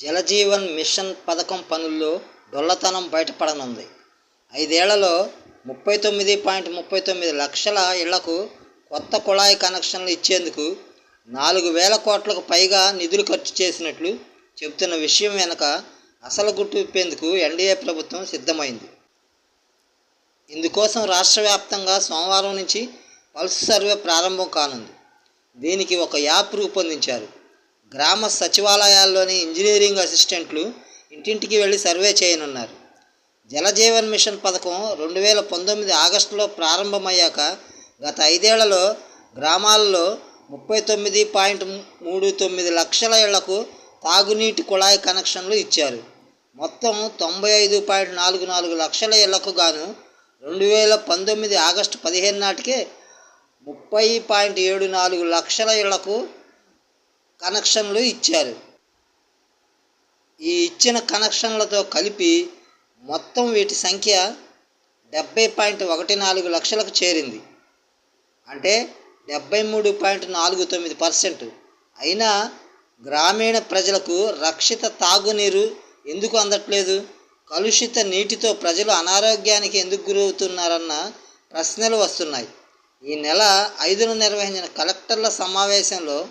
Jal Jeevan machine పథకం పనుల్లో డొల్లతనం బయటపడనుంది. ఐదేళ్ళలో ముప్పై తొమ్మిది పాయింట్ ముప్పై తొమ్మిది లక్షల ఇళ్ళకు కొత్త కుళాయి కనెక్షన్లు ఇచ్చేందుకు నాలుగు వేల కోట్లకు పైగా నిధులు ఖర్చు చేసినట్లు చెబుతున్న విషయం వెనుక అసలు గుట్టు విప్పేందుకు ఎన్డీఏ ప్రభుత్వం సిద్ధమైంది. ఇందుకోసం రాష్ట్ర వ్యాప్తంగా సోమవారం నుంచి పల్స్ సర్వే ప్రారంభం కానుంది. దీనికి ఒక యాప్ రూపొందించారు. గ్రామ సచివాలయాల్లోని ఇంజనీరింగ్ అసిస్టెంట్లు ఇంటింటికి వెళ్ళి సర్వే చేయనున్నారు. జలజీవన్ మిషన్ పథకం రెండు వేల పంతొమ్మిది ఆగస్టులో ప్రారంభమయ్యాక గత ఐదేళ్ళలో గ్రామాల్లో ముప్పై తొమ్మిది పాయింట్ మూడు తొమ్మిది లక్షల ఇళ్ళకు తాగునీటి కుళాయి కనెక్షన్లు ఇచ్చారు. మొత్తం తొంభై ఐదు పాయింట్ నాలుగు నాలుగు లక్షల ఇళ్ళకు గాను రెండు వేల పంతొమ్మిది ఆగస్టు పదిహేను నాటికే ముప్పై పాయింట్ ఏడు నాలుగు లక్షల ఇళ్ళకు కనెక్షన్లు ఇచ్చారు. ఈ ఇచ్చిన కనెక్షన్లతో కలిపి మొత్తం వీటి సంఖ్య డెబ్బై పాయింట్ ఒకటి నాలుగు లక్షలకు చేరింది. అంటే డెబ్బై మూడు పాయింట్ నాలుగు తొమ్మిది పర్సెంట్. అయినా గ్రామీణ ప్రజలకు రక్షిత తాగునీరు ఎందుకు అందట్లేదు? కలుషిత నీటితో ప్రజలు అనారోగ్యానికి ఎందుకు గురవుతున్నారన్న ప్రశ్నలు వస్తున్నాయి. ఈ నెల ఐదున నిర్వహించిన కలెక్టర్ల సమావేశంలో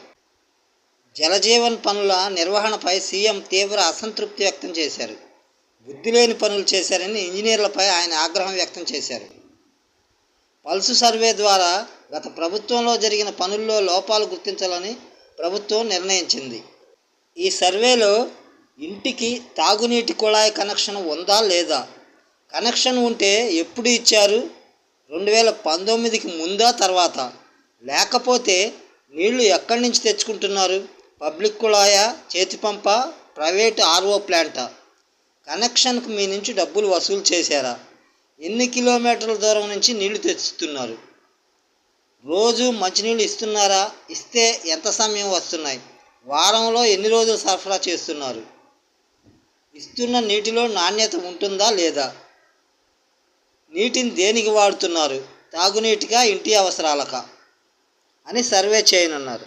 జలజీవన్ పనుల నిర్వహణపై సీఎం తీవ్ర అసంతృప్తి వ్యక్తం చేశారు. బుద్ధి లేని పనులు చేశారని ఇంజనీర్లపై ఆయన ఆగ్రహం వ్యక్తం చేశారు. పల్సు సర్వే ద్వారా గత ప్రభుత్వంలో జరిగిన పనుల్లో లోపాలు గుర్తించాలని ప్రభుత్వం నిర్ణయించింది. ఈ సర్వేలో ఇంటికి తాగునీటి కుళాయి కనెక్షన్ ఉందా లేదా? కనెక్షన్ ఉంటే ఎప్పుడు ఇచ్చారు? రెండు వేల పంతొమ్మిదికి ముందా తర్వాత? లేకపోతే నీళ్ళు ఎక్కడి నుంచి తెచ్చుకుంటున్నారు? పబ్లిక్ కుళాయా చేతి పంప ప్రైవేట్ ఆర్ఓ ప్లాంటా? కనెక్షన్కు మీ నుంచి డబ్బులు వసూలు చేశారా? ఎన్ని కిలోమీటర్ల దూరం నుంచి నీళ్ళు తెచ్చుతున్నారు రోజు మంచినీళ్ళు ఇస్తున్నారా? ఇస్తే ఎంత సమయం వస్తున్నాయి? వారంలో ఎన్ని రోజులు సరఫరా చేస్తున్నారు? ఇస్తున్న నీటిలో నాణ్యత ఉంటుందా లేదా? నీటిని దేనికి వాడుతున్నారు? తాగునీటిగా ఇంటి అవసరాలకా? అని సర్వే చేయనున్నారు.